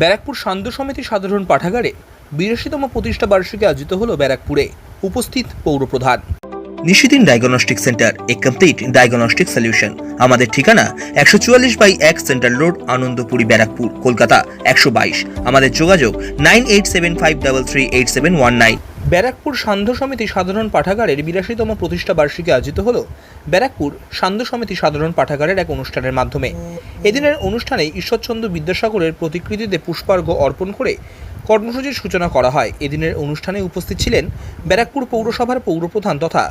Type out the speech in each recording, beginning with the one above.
ব্যারাকপুর সান্ধ্য সমিতি সাধারণ পাঠাগারে বিরাশিতম প্রতিষ্ঠা বার্ষিকী আয়োজিত হল ব্যারাকপুরে। উপস্থিত পৌরপ্রধান Nishidin diagnostic centre, a complete diagnostic solution. আমাদের ঠিকানা একশো চুয়াল্লিশ বাই এক সেন্ট্রাল রোড, আনন্দপুরি ব্যারাকপুর, কলকাতা একশো বাইশ। আমাদের যোগাযোগ nine eight seven five double three eight seven one nine. Barrackpore সান্ধ্য সমিতি সাধারণ পাঠাগারের বিরাশিতম প্রতিষ্ঠা বার্ষিকী আয়োজিত হল ব্যারাকপুর সান্ধ্য সমিতি সাধারণ পাঠাগারের এক অনুষ্ঠানের মাধ্যমে। এদিনের অনুষ্ঠানে ঈশ্বরচন্দ্র বিদ্যাসাগরের প্রতিকৃতিতে পুষ্পার্ঘ্য অর্পণ করে কর্মসূচির সূচনা করা হয়। এদিনের অনুষ্ঠানে উপস্থিত ছিলেন ব্যারাকপুর পৌরসভার পৌরপ্রধান তথা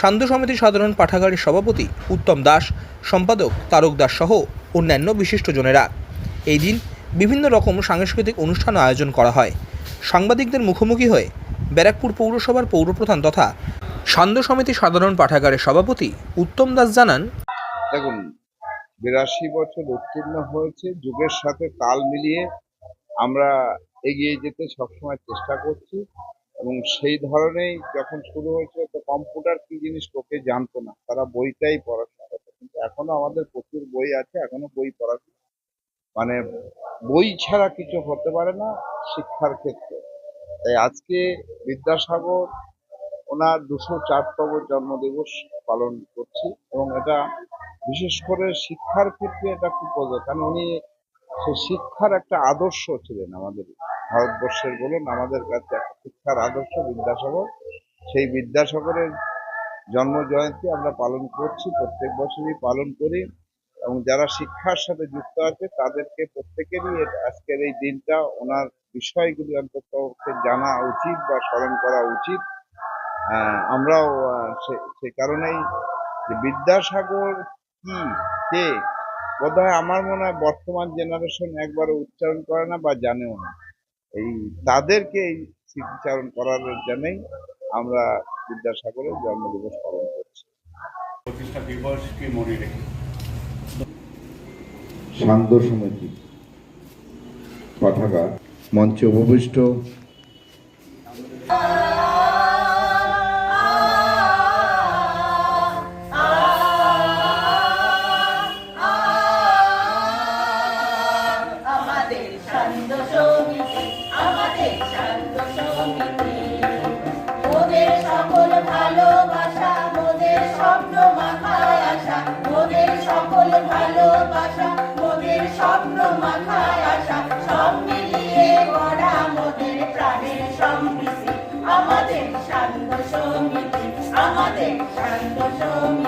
সান্ধ্য সমিতি সাধারণ পাঠাগারের সভাপতি উত্তম দাস, সম্পাদক তারক দাস সহ অন্যান্য বিশিষ্টজনেরা এই দিন বিভিন্ন রকম সাংস্কৃতিক অনুষ্ঠান আয়োজন করা হয়। সাংবাদিকদের মুখোমুখি হয়ে ব্যারাকপুর পৌরসভার পৌরপ্রধান তথা সান্ধ্য সমিতি সাধারণ পাঠাগারের সভাপতি উত্তম দাস জানান, দেখুন, বিরাশি বছর উত্তীর্ণ হয়েছে, যুগের সাথে তাল মিলিয়ে আমরা এগিয়ে যেতে সবসময় চেষ্টা করছি এবং সেই ধরনেই যখন শুরু হয়েছিল তো কম্পিউটার কি জিনিস লোকে জানতো না, তারা বইটাই পড়াশোনা করতো। কিন্তু এখনও আমাদের প্রচুর বই আছে, এখনও বই পড়াশোনা মানে বই ছাড়া কিছু হতে পারে না শিক্ষার ক্ষেত্রে। তাই আজকে বিদ্যাসাগর ওনার দুশো চারতম জন্মদিবস পালন করছি এবং এটা বিশেষ করে শিক্ষার ক্ষেত্রে এটা খুব প্রয়োজন কারণ উনি সেই শিক্ষার একটা আদর্শ ছিলেন আমাদের ভারতবর্ষের বলুন, আমাদের কাছে একটা শিক্ষার আদর্শ বিদ্যাসাগর। সেই বিদ্যাসাগরের জন্ম জয়ন্তী আমরা পালন করছি, প্রত্যেক বছরই পালন করি। এবং যারা শিক্ষার সাথে যুক্ত আছে, তাদেরকে প্রত্যেকেরই আজকের এই দিনটা ওনার বিষয়গুলি অন্তত জানা উচিত বা স্মরণ করা উচিত। আমরাও সে কারণেই যে বিদ্যাসাগর কি, কে, বোধহয় আমার মনে হয় বর্তমান জেনারেশন একবারে উচ্চারণ করে না বা জানেও না। এই তাদেরকে এই স্মৃতিচারণ করার জন্যই আমরা বিদ্যাসাগরের জন্মদিবস পালন করছি। প্রতিষ্ঠা দিবসকে মনে রেখে সান্ধ্য সমিতি পাঠাগার মঞ্চে উপবিষ্ট। আমাদের শান্ত সমিতি